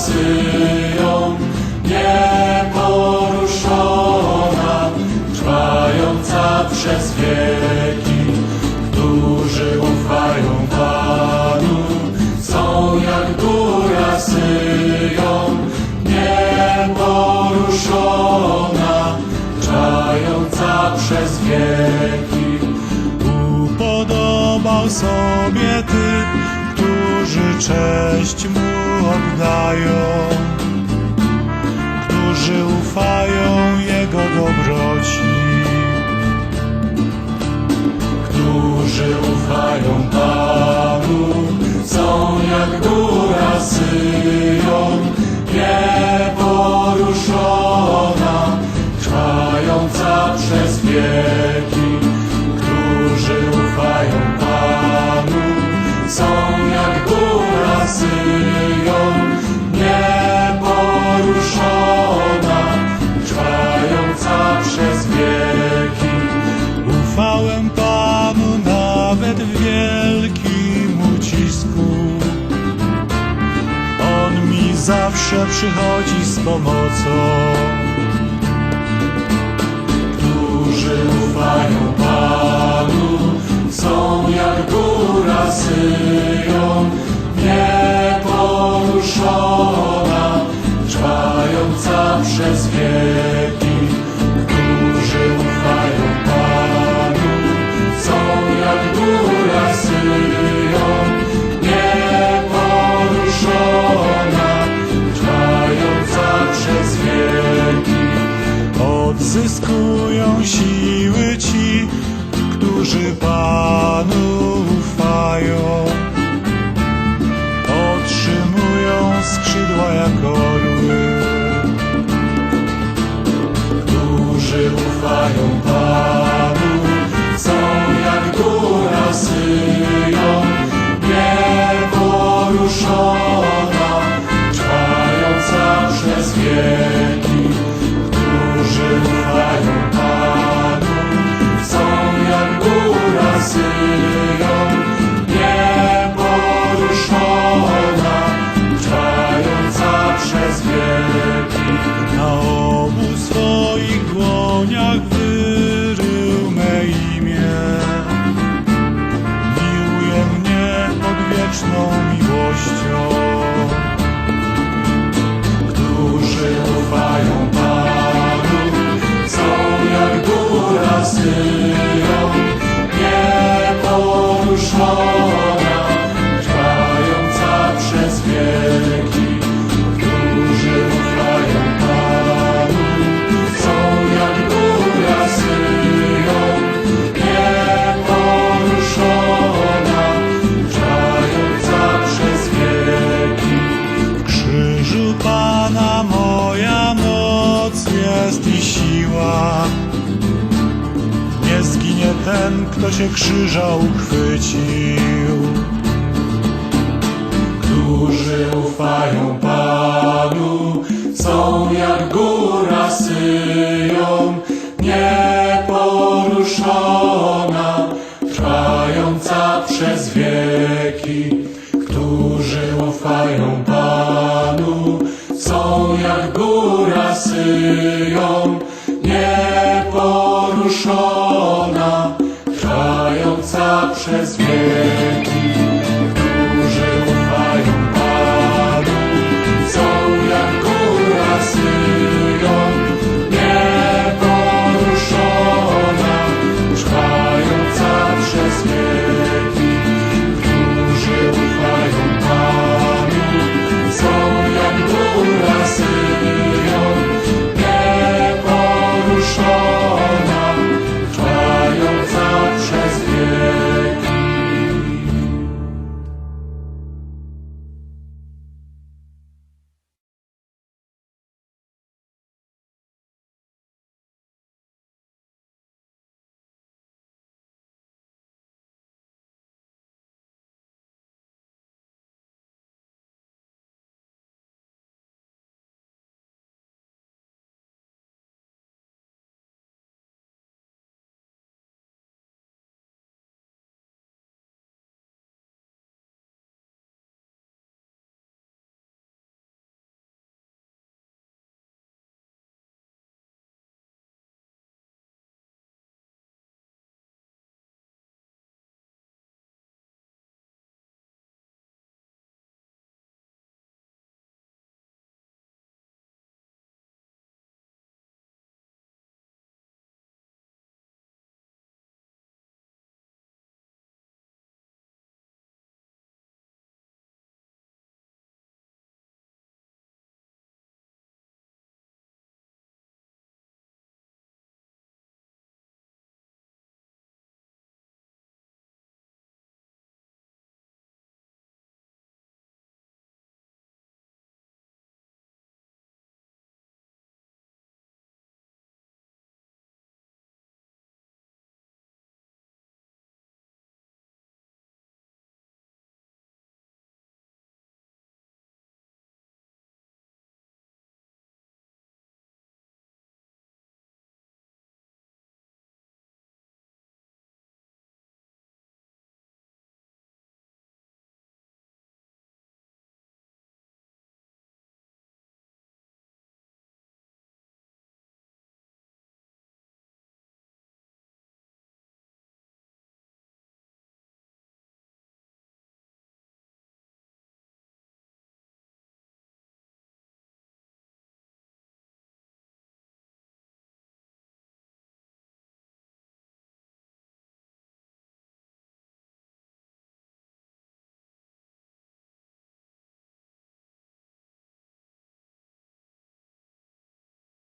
Syjon nieporuszona, trwająca przez wieki, którzy ufają Panu, są jak góra Syjon nieporuszona, trwająca przez wieki. Upodobał sobie Ty którzy cześć mu oddają, zawsze przychodzi z pomocą. którzy ufają Panu, są jak góra Syjon, nieporuszona, trwająca przez wieki. Którzy Panu ufają. Otrzymują skrzydła jak orły. którzy ufają ten, kto się krzyża uchwycił. którzy ufają Panu, są jak góra Syjon, nieporuszona, trwająca przez wieki. Którzy ufają Panu, są jak góra Syjon, nieporuszona, zawsze zmieni.